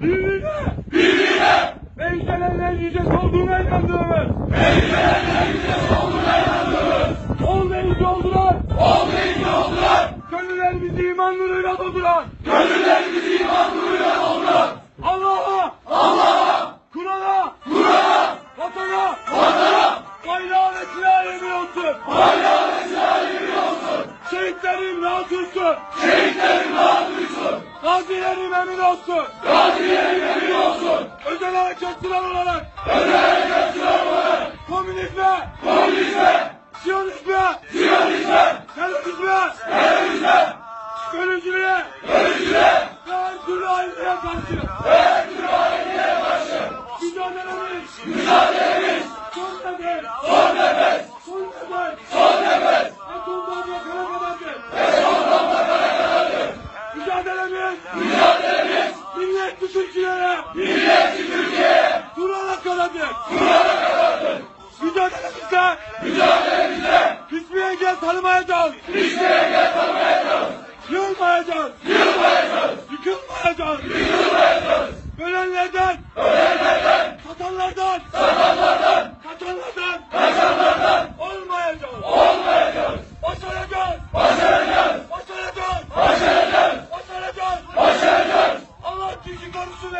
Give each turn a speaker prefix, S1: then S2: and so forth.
S1: Birliğine. Birliğine. En yüce olduğuna inandığımız. En yüce olduğuna inandığımız. Ol ve yüce oldular. Ol ve yüce oldular. Gönüllerimizi iman nuruyla dolduran. Gönüllerimizi iman nuruyla dolduran. Allah'a. Allah'a. Kur'an'a. Kur'an'a. Vatana. Vatana. Bayrağı ve silah emin olsun. Bayrağı ve silah emin olsun. Şehitlerim rahat uyusun. Şehitlerim rahat uyusun. Gazilerim emin olsun. Gazilerim emin olsun. Özel harekatçılar olarak. Özel harekatçılar olarak. Komünizme. Komünizme. Siyonizme. Siyonizme. Terörizme. Terörizme. Bölücülüğe. Bölücülüğe. Ve her türlü ayrılığa karşı. Ve her türlü ayrılığa karşı. Mücadelemiz. Mücadelemiz. Son nefes. Son nefes. Son nefes. Son nefes. Ve son damla kana kadardır. Ve son damla kana kadardır. Mücadelemiz. Mücadelemiz. Milliyetçi Türkiye'ye. Milliyetçi Türkiye'ye. Durana kadardır. Durana kadardır. Mücadelemizde. Mücadelemizde. Hiçbir engel tanımayacağız. Hiçbir engel tanımayacağız. Yılmayacağız. Yılmayacağız. Yıkılmayacağız. Yıkılmayacağız. Ölenlerden. konuşun